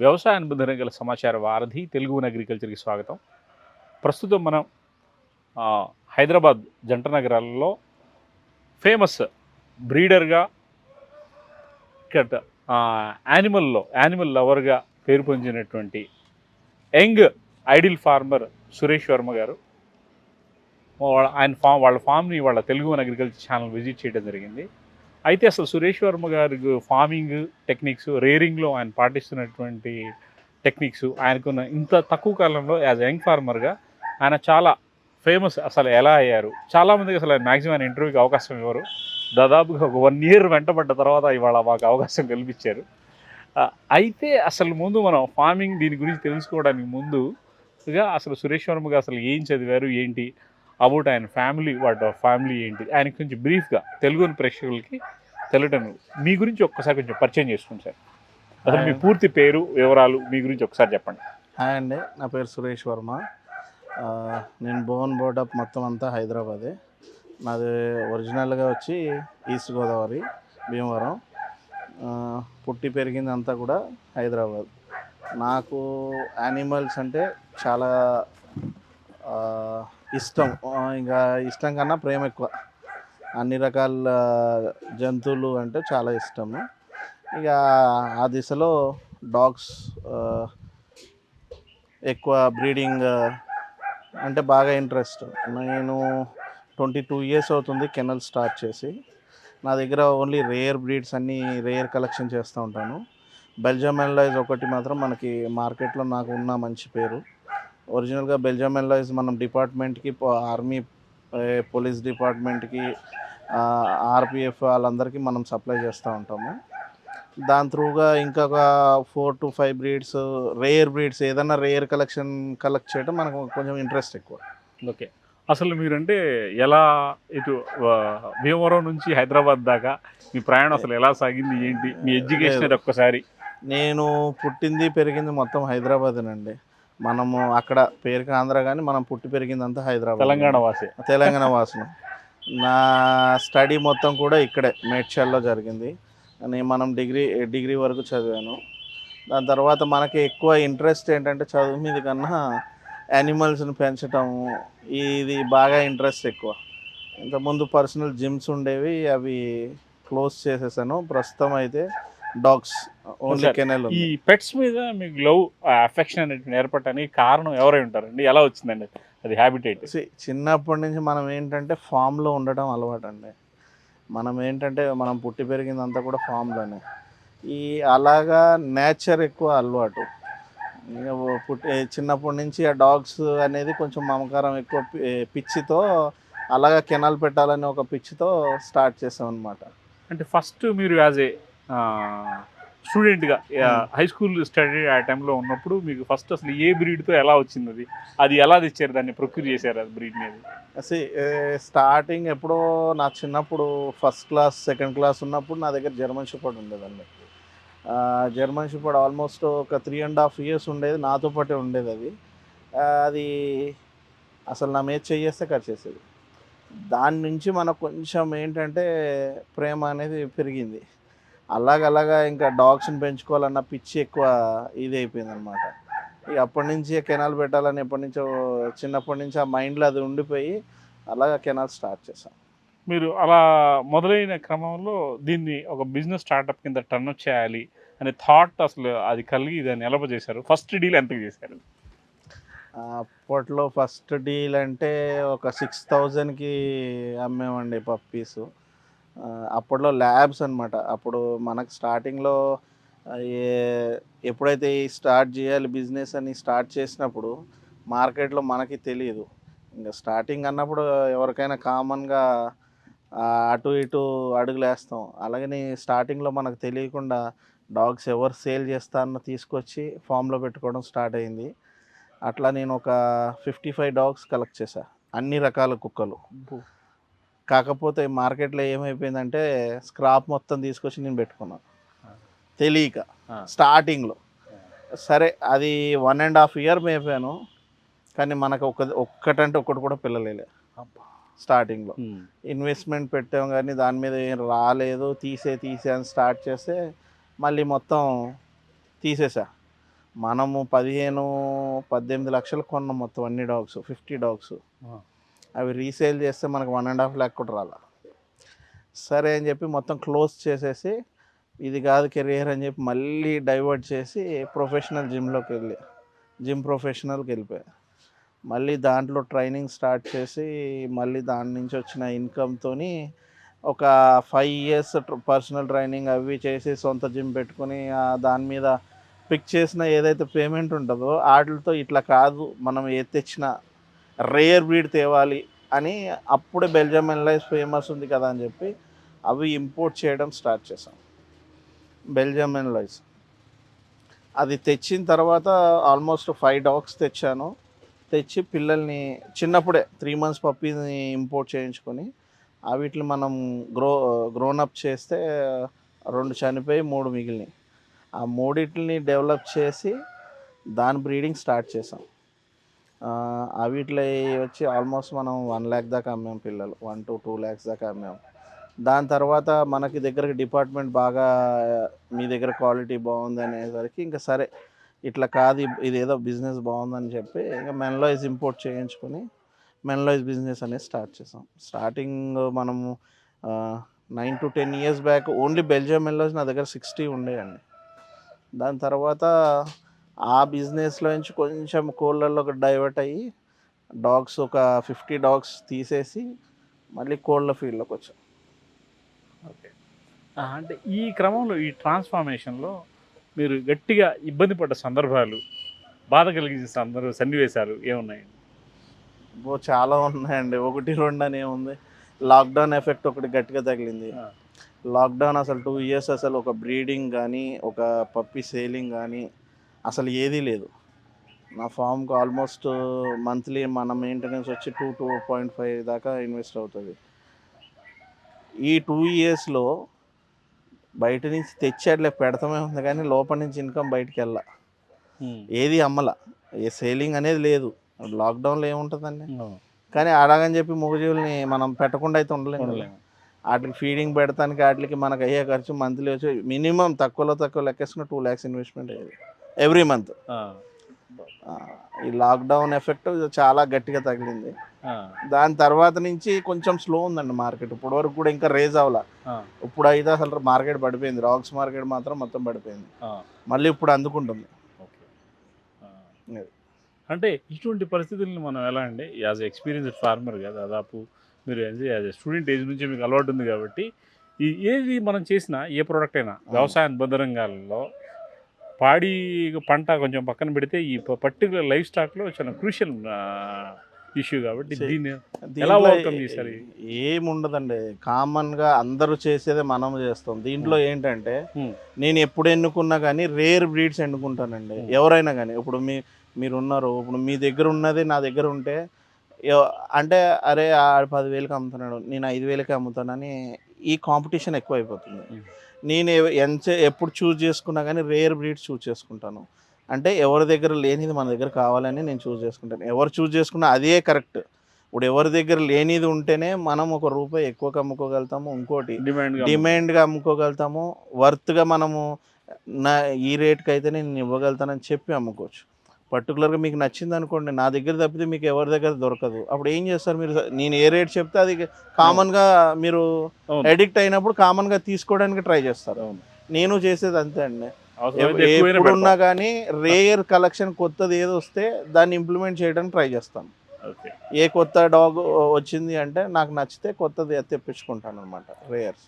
వ్యవసాయ అనుబంధం గల సమాచార వారధి తెలుగు అగ్రికల్చర్కి స్వాగతం. ప్రస్తుతం మనం హైదరాబాద్ జంట నగరాలలో ఫేమస్ బ్రీడర్గా ఇక్కడ యానిమల్లో యానిమల్ లవర్గా పేరు పొందినటువంటి young ideal farmer Suresh Varma garu వాళ్ళ ఆయన ఫామ్ వాళ్ళ ఫామ్ని వాళ్ళ తెలుగు అగ్రికల్చర్ ఛానల్ విజిట్ చేయడం జరిగింది. అయితే అసలు సురేష్ వర్మ గారి ఫార్మింగ్ టెక్నిక్స్ రేరింగ్లో ఆయన పాటిస్తున్నటువంటి టెక్నిక్స్ ఆయనకున్న ఇంత తక్కువ కాలంలో యాజ్ యంగ్ ఫార్మర్గా ఆయన చాలా ఫేమస్ అసలు ఎలా అయ్యారు? చాలామందికి అసలు ఆయన మ్యాక్సిమం ఆయన ఇంటర్వ్యూకి అవకాశం ఇవ్వరు. దాదాపుగా ఒక వన్ ఇయర్ వెంటబడ్డ తర్వాత ఇవాళ మాకు అవకాశం కల్పించారు. అయితే అసలు ముందు మనం ఫార్మింగ్ దీని గురించి తెలుసుకోవడానికి ముందుగా అసలు సురేష్ వర్మగా అసలు ఏం చదివారు ఏంటి? అబౌట్ ఆయన ఫ్యామిలీ వాటి ఫ్యామిలీ ఏంటి? ఆయన కొంచెం బ్రీఫ్గా తెలుగు ప్రేక్షకులకి తెలియటం మీ గురించి ఒక్కసారి కొంచెం పరిచయం చేసుకోండి సార్. అసలు మీ పూర్తి పేరు వివరాలు మీ గురించి ఒకసారి చెప్పండి. హాయ్ అండి నా పేరు సురేష్ వర్మ. నేను బోన్ బోర్డప్ మొత్తం అంతా హైదరాబాదే. నాది ఒరిజినల్గా వచ్చి ఈస్ట్ గోదావరి భీమవరం. పుట్టి పెరిగింది అంతా కూడా హైదరాబాద్. నాకు యానిమల్స్ అంటే చాలా ఇష్టం. ఇంకా ఇష్టం కన్నా ప్రేమ ఎక్కువ. అన్ని రకాల జంతువులు అంటే చాలా ఇష్టము. ఇక ఆ దిశలో డాగ్స్ ఎక్కువ బ్రీడింగ్ అంటే బాగా ఇంట్రెస్ట్. నేను ట్వంటీ టూ ఇయర్స్ అవుతుంది కెనల్ స్టార్ట్ చేసి. నా దగ్గర ఓన్లీ రేర్ బ్రీడ్స్ అన్నీ రేర్ కలెక్షన్ చేస్తూ ఉంటాను. బెల్జియం ఎన్లాయిజ్ ఒకటి మాత్రం మనకి మార్కెట్లో నాకు ఉన్న మంచి పేరు. ఒరిజినల్గా బెల్జియం ఎన్లాయిజ్ మనం డిపార్ట్మెంట్కి ఆర్మీ పోలీస్ డిపార్ట్మెంట్కి ఆర్పిఎఫ్ వాళ్ళందరికీ మనం సప్లై చేస్తూ ఉంటాము. దాని త్రూగా ఇంకొక four to five breeds rare breeds ఏదైనా రేర్ కలెక్షన్ కలెక్ట్ చేయడం మనకు కొంచెం ఇంట్రెస్ట్ ఎక్కువ. ఓకే. అసలు మీరంటే ఎలా ఇటు భీమవరం నుంచి హైదరాబాద్ దాకా మీ ప్రయాణం అసలు ఎలా సాగింది ఏంటి? మీ ఎడ్యుకేషన్ ఒక్కసారి నేను పుట్టింది పెరిగింది మొత్తం హైదరాబాదేనండి. మనము అక్కడ పేరుకి ఆంధ్ర కానీ మనం పుట్టి పెరిగింది అంతా హైదరాబాద్. తెలంగాణ వాసి. తెలంగాణ వాసన నా స్టడీ మొత్తం కూడా ఇక్కడే మేడ్చల్లో జరిగింది. నేను మనం డిగ్రీ డిగ్రీ వరకు చదివాను. దాని తర్వాత మనకి ఎక్కువ ఇంట్రెస్ట్ ఏంటంటే చదువు మీద కన్నా యానిమల్స్ని పెంచటం ఇది బాగా ఇంట్రెస్ట్ ఎక్కువ. ఇంతకుముందు పర్సనల్ జిమ్స్ ఉండేవి అవి క్లోజ్ చేసేసాను. ప్రస్తుతం అయితే డాగ్స్ ఓన్లీ కెనల్ ఈ పెట్స్ మీద మీకు లవ్ అఫెక్షన్ అనేది ఏర్పడటానికి కారణం ఎవరై ఉంటారండి ఎలా వచ్చిందండి? అది హ్యాబిటేట్ చిన్నప్పటి నుంచి మనం ఏంటంటే ఫామ్లో ఉండడం అలవాటు అండి మనం ఏంటంటే మనం పుట్టి పెరిగిందంతా కూడా ఫామ్లోనే ఈ అలాగా నేచర్ ఎక్కువ అలవాటు. పుట్టి చిన్నప్పటి నుంచి ఆ డాగ్స్ అనేది కొంచెం మమకారం ఎక్కువ పిచ్చితో అలాగా కెనాల్ పెట్టాలని ఒక పిచ్చితో స్టార్ట్ చేసాం అనమాట అంటే ఫస్ట్ మీరు యాజ్ ఏ స్టూడెంట్గా హై స్కూల్ స్టడీ ఆ టైంలో ఉన్నప్పుడు మీకు ఫస్ట్ అసలు ఏ బ్రీడ్తో ఎలా వచ్చింది అది? అది ఎలా తెచ్చారు? దాన్ని ప్రొక్యూర్ చేశారు అది? బ్రీడ్ మీద అసలు స్టార్టింగ్ ఎప్పుడో నా చిన్నప్పుడు ఫస్ట్ క్లాస్ సెకండ్ క్లాస్ ఉన్నప్పుడు నా దగ్గర జర్మన్ షెపర్డ్ ఉండేదండి. జర్మన్ షెపర్డ్ ఆల్మోస్ట్ ఒక త్రీ అండ్ హాఫ్ ఇయర్స్ ఉండేది నాతో పాటే ఉండేది అది. అది అసలు నా మీద చేయేస్తే కట్ చేసేది. దాని నుంచి మనకు కొంచెం ఏంటంటే ప్రేమ అనేది పెరిగింది. అలాగలాగా ఇంకా డాగ్స్ని పెంచుకోవాలన్న పిచ్చి ఎక్కువ ఇది అయిపోయింది అనమాట ఇక అప్పటి నుంచి కెనాల్ పెట్టాలని ఎప్పటి నుంచో చిన్నప్పటి నుంచి ఆ మైండ్లో అది ఉండిపోయి అలాగా కెనాల్ స్టార్ట్ చేసాం మీరు అలా మొదలైన క్రమంలో దీన్ని ఒక బిజినెస్ స్టార్టప్ కింద టర్న్ చేయాలి అనే థాట్ అసలు అది కలిగి దాన్ని ఎలా చేశారు. ఫస్ట్ డీల్ ఎంతకు చేశారు? అప్పట్లో ఫస్ట్ డీల్ అంటే ఒక సిక్స్ థౌజండ్కి అమ్మేమండి పప్పీసు అప్పట్లో ల్యాబ్స్ అనమాట అప్పుడు మనకు స్టార్టింగ్లో ఏ ఎప్పుడైతే ఈ స్టార్ట్ చేయాలి బిజినెస్ అని స్టార్ట్ చేసినప్పుడు మార్కెట్లో మనకి తెలియదు ఇంకా స్టార్టింగ్ అన్నప్పుడు ఎవరికైనా కామన్గా అటు ఇటు అడుగులు వేస్తాం అలాగని స్టార్టింగ్లో మనకు తెలియకుండా డాగ్స్ ఎవరు సేల్ చేస్తారన్న తీసుకొచ్చి ఫామ్లో పెట్టుకోవడం స్టార్ట్ అయింది. అట్లా నేను ఒక ఫిఫ్టీ ఫైవ్ డాగ్స్ కలెక్ట్ చేశా. అన్ని రకాల కుక్కలు. కాకపోతే మార్కెట్లో ఏమైపోయిందంటే స్క్రాప్ మొత్తం తీసుకొచ్చి నేను పెట్టుకున్నాను తెలియక. స్టార్టింగ్లో. సరే అది వన్ అండ్ హాఫ్ ఇయర్ మేపాను. కానీ మనకు ఒక ఒక్కటంటే ఒక్కటి కూడా పిల్లలేలే. స్టార్టింగ్లో. ఇన్వెస్ట్మెంట్ పెట్టాం కానీ దాని మీద ఏం రాలేదు. తీసే తీసే అని స్టార్ట్ చేస్తే మళ్ళీ మొత్తం తీసేసా. మనము పదిహేను పద్దెనిమిది లక్షలు కొన్నాం మొత్తం అన్ని డాగ్స్ ఫిఫ్టీ డాగ్స్. అవి రీసేల్ చేస్తే మనకు వన్ అండ్ హాఫ్ ల్యాక్ కూడా రాల. సరే అని చెప్పి మొత్తం క్లోజ్ చేసేసి ఇది కాదు కెరియర్ అని చెప్పి మళ్ళీ డైవర్ట్ చేసి ప్రొఫెషనల్ జిమ్లోకి వెళ్ళి జిమ్ ప్రొఫెషనల్కి వెళ్ళిపోయా. మళ్ళీ దాంట్లో ట్రైనింగ్ స్టార్ట్ చేసి మళ్ళీ దాని నుంచి వచ్చిన ఇన్కమ్తోని ఒక ఫైవ్ ఇయర్స్ పర్సనల్ ట్రైనింగ్ అవి చేసి సొంత జిమ్ పెట్టుకొని దాని మీద పిక్ చేసిన ఏదైతే పేమెంట్ ఉంటుందో వాటితో ఇట్లా కాదు. మనం ఏది తెచ్చినా రేర్ బ్రీడ్ తేవాలి అని అప్పుడే బెల్జియం ఎన్లైస్ ఫేమస్ ఉంది కదా అని చెప్పి అవి ఇంపోర్ట్ చేయడం స్టార్ట్ చేసాం బెల్జియం ఎన్లైస్ అది తెచ్చిన తర్వాత ఆల్మోస్ట్ ఫైవ్ డాగ్స్ తెచ్చాను. తెచ్చి పిల్లల్ని చిన్నప్పుడే త్రీ మంత్స్ పప్పీని ఇంపోర్ట్ చేయించుకొని వీటిని మనం గ్రో గ్రోనప్ చేస్తే రెండు చనిపోయి మూడు మిగిలినాయి. ఆ మూడింటిని డెవలప్ చేసి దాని బ్రీడింగ్ స్టార్ట్ చేసాం వీటిలో వచ్చి ఆల్మోస్ట్ మనం వన్ ల్యాక్ దాకా అమ్మాం పిల్లలు. వన్ టు టూ ల్యాక్స్ దాకా అమ్మాం. దాని తర్వాత మనకి దగ్గరకి డిపార్ట్మెంట్ బాగా మీ దగ్గర క్వాలిటీ బాగుంది అనేసరికి ఇంకా సరే ఇట్లా కాదు ఇది ఏదో బిజినెస్ బాగుందని చెప్పి ఇంకా మెన్లోయిస్ ఇంపోర్ట్ చేయించుకొని మెన్లోయిస్ బిజినెస్ అనేది స్టార్ట్ చేసాం. స్టార్టింగ్ మనము nine to ten years back only Belgium malinois నా దగ్గర సిక్స్టీ ఉండేయండి. దాని తర్వాత ఆ బిజినెస్లో నుంచి కొంచెం కోళ్ళల్లోకి డైవర్ట్ అయ్యి డాగ్స్ ఒక ఫిఫ్టీ డాగ్స్ తీసేసి మళ్ళీ కోళ్ళ ఫీల్డ్లోకి వచ్చాం. ఓకే. అంటే ఈ క్రమంలో ఈ ట్రాన్స్ఫార్మేషన్లో మీరు గట్టిగా ఇబ్బంది పడ్డ సందర్భాలు బాధ కలిగించిన సందర్భ సన్నివేశాలు ఏమున్నాయండి ఓ చాలా ఉన్నాయండి. ఒకటి రెండు అని ఏముంది? లాక్డౌన్ ఎఫెక్ట్ ఒకటి గట్టిగా తగిలింది. లాక్డౌన్ అసలు టూ ఇయర్స్ అసలు ఒక బ్రీడింగ్ కానీ ఒక పప్పి సేలింగ్ కానీ అసలు ఏదీ లేదు. నా ఫామ్కి ఆల్మోస్ట్ మంత్లీ మన మెయింటెనెన్స్ వచ్చి టూ టూ పాయింట్ ఫైవ్ దాకా ఇన్వెస్ట్ అవుతుంది. ఈ టూ ఇయర్స్లో బయట నుంచి తెచ్చి అట్లా పెడతామే ఉంది కానీ లోపల నుంచి ఇన్కమ్ బయటికి వెళ్ళ. ఏది అమ్మల. ఏ సేలింగ్ అనేది లేదు. లాక్డౌన్లో ఏముంటుందండి? కానీ అలాగని చెప్పి మూగజీవుల్ని మనం పెట్టకుండా అయితే. ఉండలేము. వాటికి ఫీడింగ్ పెడతానికి వాటికి మనకు అయ్యే ఖర్చు మంత్లీ వచ్చి మినిమం తక్కువలో తక్కువ లెక్కేసుకున్న టూ ల్యాక్స్ ఇన్వెస్ట్మెంట్ అయ్యేది. Every month. ఈ లాక్డౌన్ ఎఫెక్ట్ చాలా గట్టిగా తగిలింది. దాని తర్వాత నుంచి కొంచెం స్లో ఉందండి మార్కెట్. ఇప్పుడు వరకు కూడా ఇంకా రేజ్ అవ్వాల. ఇప్పుడు అయితే అసలు మార్కెట్ పడిపోయింది. రాక్స్ మార్కెట్ మాత్రం మొత్తం పడిపోయింది. మళ్ళీ ఇప్పుడు అందుకుంటుంది. అంటే ఇటువంటి పరిస్థితుల్ని మనం ఎలా అండి? యాజ్ ఎక్స్పీరియన్స్డ్ ఫార్మర్గా దాదాపు మీరు యాజ్ స్టూడెంట్ ఏజ్ నుంచి మీకు అలవాటు ఉంది కాబట్టి ఈ ఏది మనం చేసినా ఏ ప్రోడక్ట్ అయినా వ్యవసాయ అనుబంధ రంగాల్లో పాడి పంట కొంచెం పక్కన పెడితే ఈ పర్టికులర్ లైఫ్ స్టాక్లో చాలా క్రూషియల్ ఇష్యూ కాబట్టి దీన్ని ఎలా చేశారు? ఏముండదండి కామన్గా అందరూ చేసేదే మనం చేస్తాం దీంట్లో ఏంటంటే. నేను ఎప్పుడు ఎన్నుకున్నా కానీ రేర్ బ్రీడ్స్ ఎన్నుకుంటానండి. ఎవరైనా కానీ ఇప్పుడు మీ మీరు ఉన్నారు ఇప్పుడు మీ దగ్గర ఉన్నది నా దగ్గర ఉంటే అంటే అరే ఆడు పదివేలకి అమ్ముతున్నాడు నేను ఐదు వేలకి అమ్ముతానని ఈ కాంపిటీషన్ ఎక్కువ అయిపోతుంది. నేను ఎంత ఎప్పుడు చూస్ చేసుకున్నా కానీ రేర్ బ్రీడ్స్ చూస్ చేసుకుంటాను. అంటే ఎవరి దగ్గర లేనిది మన దగ్గర కావాలని నేను చూస్ చేసుకుంటాను. ఎవరు చూస్ చేసుకున్నా అదే కరెక్ట్. ఇప్పుడు ఎవరి దగ్గర లేనిది ఉంటేనే మనం ఒక రూపాయి ఎక్కువకి అమ్ముకోగలుగుతాము ఇంకోటి డిమాండ్ డిమాండ్గా అమ్ముకోగలుగుతాము వర్త్గా మనము నా ఈ రేట్కి అయితే నేను ఇవ్వగలుగుతానని చెప్పి అమ్ముకోవచ్చు. పర్టికులర్గా మీకు నచ్చింది అనుకోండి నా దగ్గర తప్పితే మీకు ఎవరి దగ్గర దొరకదు. అప్పుడు ఏం చేస్తారు మీరు? నేను ఏ రేట్ చెప్తే అది కామన్గా మీరు అవును. ఎడిక్ట్ అయినప్పుడు కామన్గా తీసుకోవడానికి ట్రై చేస్తారు. అవును. నేను చేసేది అంతే అండి. అవసరమైతే ఎక్కువైనా ఎప్పుడు ఉన్నా పెడతాం. కానీ రేయర్ కలెక్షన్ కొత్తది ఏది వస్తే దాన్ని ఇంప్లిమెంట్ చేయడానికి ట్రై చేస్తాను ఓకే. ఏ కొత్త డాగ్ వచ్చింది అంటే నాకు నచ్చితే కొత్తది తెప్పించుకుంటాను అనమాట రేయర్స్